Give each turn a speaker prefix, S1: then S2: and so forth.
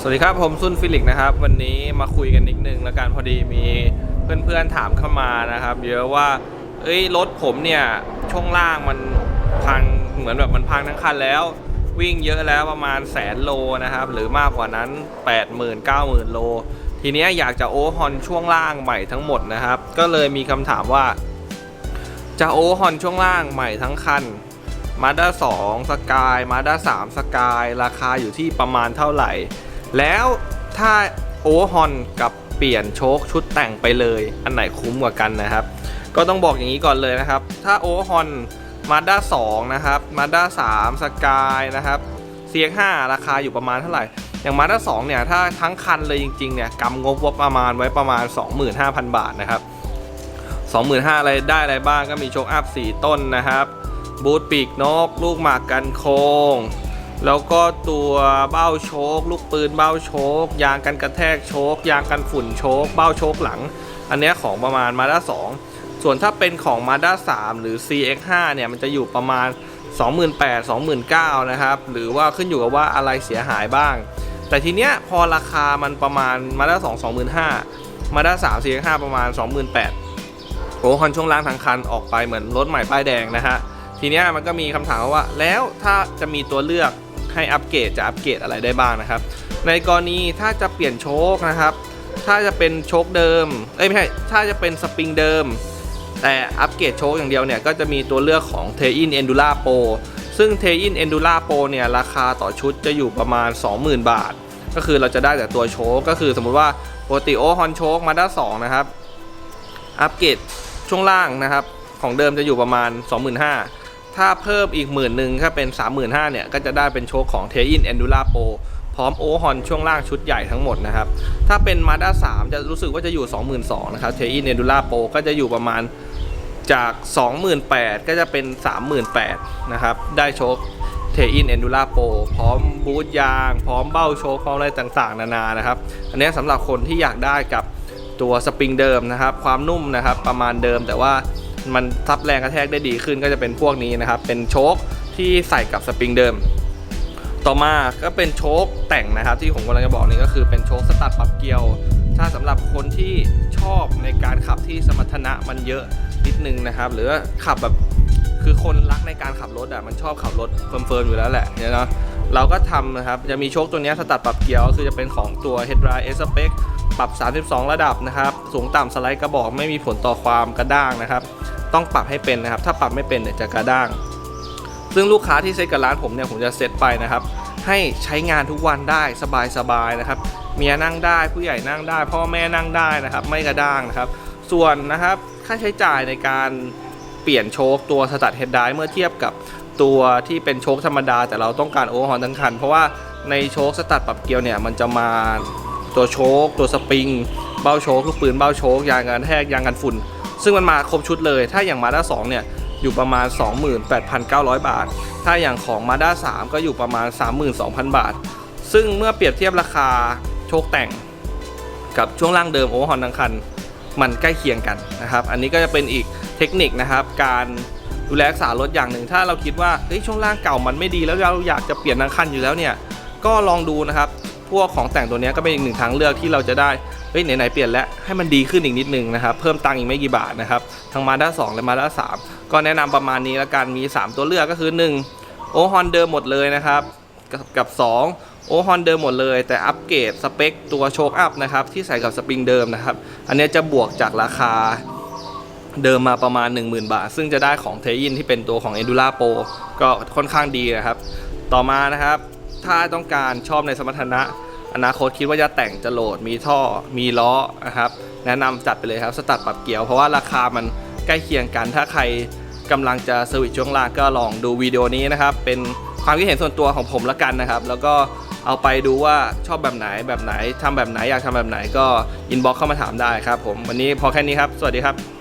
S1: สวัสดีครับ ผมซุนฟิลิกนะครับ วันนี้มาคุยกันนิดนึงแล้วกันพอดีมีเพื่อนๆถามเข้ามานะครับ เยอะว่า เอ้ยรถผมเนี่ยช่วงล่างมันพังเหมือนแบบมันพังทั้งคันแล้ว วิ่งเยอะแล้วประมาณแสนโลนะครับ หรือมากกว่านั้น 80,000 90,000โล ทีนี้อยากจะโอฮอนช่วงล่างใหม่ทั้งหมดนะครับ ก็เลยมีคำถามว่า จะโอฮอนช่วงล่างใหม่ทั้งคันมาด้า2สกายมาด้า3สกายราคาอยู่ที่ประมาณเท่าไหร่ แล้วถ้าโอเวอร์ฮอนกับเปลี่ยนโชคชุดแต่งไปเลย อันไหนคุ้มกว่ากันนะครับ ก็ต้องบอกอย่างนี้ก่อนเลยนะครับ ถ้าโอเวอร์ฮอนมาด้า2นะครับมาด้า3สกายนะครับ CX5 ราคาอยู่ประมาณเท่าไหร่ อย่างมาด้า2เนี่ยถ้าทั้งคันเลยจริงๆเนี่ยกำงบว่าประมาณไว้ประมาณ 25,000 บาทนะครับ25,000อะไรได้อะไรบ้างก็มีโชคอัพ4ต้นนะครับ บูทปีกนก ลูกหมากกันโคง แล้วก็ตัวเบ้าโชค ลูกปืนเบ้าโชค ยางกันกระแทกโชค ยางกันฝุ่นโชค เบ้าโชคหลัง อันเนี้ยของประมาณมาด้า2ส่วนถ้าเป็นของมาด้า3หรือ CX5 เนี่ยมันจะอยู่ประมาณ 28,000 29,000นะครับ หรือว่าขึ้นอยู่กับว่าอะไรเสียหายบ้าง แต่ทีเนี้ยพอราคามันประมาณมาด้า2 25,000มาด้า3 CX5 ประมาณ 28,000โอ้คอนช่วงล่างทางคันออกไปเหมือนรถใหม่ป้ายแดงนะฮะ ทีเนี้ยมันก็มีคำถามว่าแล้วถ้าจะมีตัวเลือก ให้อัปเกรดจะอัปเกรดอะไรได้บ้างนะครับ ในกรณีถ้าจะเปลี่ยนโชคนะครับ ถ้าจะเป็นโชคเดิม เอ้ยไม่ใช่ ถ้าจะเป็นสปริงเดิม แต่อัปเกรดโชคอย่างเดียวเนี่ย ก็จะมีตัวเลือกของ t a i n Endura Pro ซึ่ง t a i n Endura Pro เนี่ยราคาต่อชุดจะอยู่ประมาณ 20,000 บาท ก็คือเราจะได้แต่ตัวโชคก็คือสมมุติว่าปกติโอฮอนโชคมาด้า2นะครับ อัปเกรดช่วงล่างนะครับ ของเดิมจะอยู่ประมาณ 25,000 ถ้าเพิ่มอีกหมื่นหนึ่งถ้าเป็น 35,000เนี่ย ก็จะได้เป็นโชคของ t a i n Endura Pro พร้อมโอฮอนช่วงล่างชุดใหญ่ทั้งหมดนะครับ ถ้าเป็น Mazda 3จะรู้สึกว่าจะอยู่ 22,000นะครับ t a i n Endura Pro ก็จะอยู่ประมาณจาก 28,000 ก็จะเป็น 38,000นะครับ ได้โชคเทอินเอนดูล่าโปพร้อมบูทยาง พร้อมเบ้าโชคพร้อมอะไรต่างๆ นานานะครับ อันนี้สำหรับคนที่อยากได้กับตัวสปริงเดิมนะครับ ความนุ่มนะครับประมาณเดิมแต่ว่า มันทับแรงกระแทกได้ดีขึ้นก็จะเป็นพวกนี้นะครับ เป็นโชคที่ใส่กับสปริงเดิม ต่อมาก็เป็นโชคแต่งนะครับ ที่ผมกำลังจะบอกนี่ก็คือเป็นโชคสตัดปรับเกียว ถ้าสำหรับคนที่ชอบในการขับที่สมรรถนะมันเยอะนิดนึงนะครับ หรือขับแบบคือคนรักในการขับรถอะมันชอบขับรถเฟิร์มๆอยู่แล้วแหละเนี่ยเนาะเราก็ทำนะครับ จะมีโชคตัวนี้สตัดปรับเกียร์ก็คือจะเป็นของตัว h e a d r i S Spec ปรับ 32 ระดับนะครับ สูงต่ำสไลด์กระบอกไม่มีผลต่อความกระด้างนะครับ ต้องปรับให้เป็นนะครับ ถ้าปรับไม่เป็นเนี่ยจะกระด้าง ซึ่งลูกค้าที่เซ็ตกับร้านผมเนี่ยผมจะเซ็ตไปนะครับ ให้ใช้งานทุกวันได้สบายๆนะครับ เมียนั่งได้ผู้ใหญ่นั่งได้ พ่อแม่นั่งได้นะครับ ไม่กระด้างนะครับ ส่วนนะครับค่าใช้จ่ายในการเปลี่ยนโชคตัวสตัดเฮดไดเมื่อเทียบกับตัวที่เป็นโชคธรรมดา แต่เราต้องการโอเวอร์ฮอนทั้งคัน เพราะว่าในโชคสตัดปรับเกียวเนี่ยมันจะมา ตัวโชคตัวสปริง เบ้าโชคลูกปืนเบ้าโชคยางกันแทกยางกันฝุ่น ซึ่งมันมาครบชุดเลย ถ้าอย่างมาด้า2เนี่ยอยู่ประมาณ 28,900 บาท ถ้าอย่างของมาด้า3ก็อยู่ประมาณ 32,000 บาท ซึ่งเมื่อเปรียบเทียบราคาโชคแต่ง กับช่วงล่างเดิมโอเวอร์ฮอนทั้งคันมันใกล้เคียงกันนะครับ อันนี้ก็จะเป็นอีกเทคนิคนะครับ การดูแลรักษารถอย่างหนึ่ง ถ้าเราคิดว่าเฮ้ยช่วงล่างเก่ามันไม่ดีแล้วเราอยากจะเปลี่ยนทั้งคันอยู่แล้วเนี่ย ก็ลองดูนะครับ พวกของแต่งตัวนี้ก็เป็นอีกหนึ่งทางเลือกที่เราจะได้เฮ้ยไหนๆเปลี่ยนแล้วให้มันดีขึ้นอีกนิดนึงนะครับเพิ่มตังค์อีกไม่กี่บาทนะครับทั้งมาด้า2และมาด้า3ก็แนะนำประมาณนี้แล้วกันมี 3 ตัวเลือกก็คือ 1 โอฮอนเดิมหมดเลยนะครับกับกับ 2 โอฮอนเดิมหมดเลย แต่อัปเกรดสเปคตัวโชคอัพนะครับที่ใส่กับสปริงเดิมนะครับอันนี้จะบวกจากราคาเดิมมาประมาณ 10,000 บาท ซึ่งจะได้ของเทอินที่เป็นตัวของ Endura Pro ก็ค่อนข้างดีนะครับ ต่อมานะครับ ถ้าต้องการชอบในสมรรถนะ อนาคตคิดว่าจะแต่งจะโหลดมีท่อมีล้อนะครับแนะนำจัดไปเลยครับสตัดปรับเกียวเพราะว่าราคามันใกล้เคียงกัน ถ้าใครกำลังจะสวิตช์ช่วงล่างก็ลองดูวิดีโอนี้นะครับ เป็นความคิดเห็นส่วนตัวของผมละกันนะครับ แล้วก็เอาไปดูว่าชอบแบบไหนแบบไหนทำแบบไหนอยากทำแบบไหนก็อินบ็อกเข้ามาถามได้ครับผมวันนี้พอแค่นี้ครับ สวัสดีครับ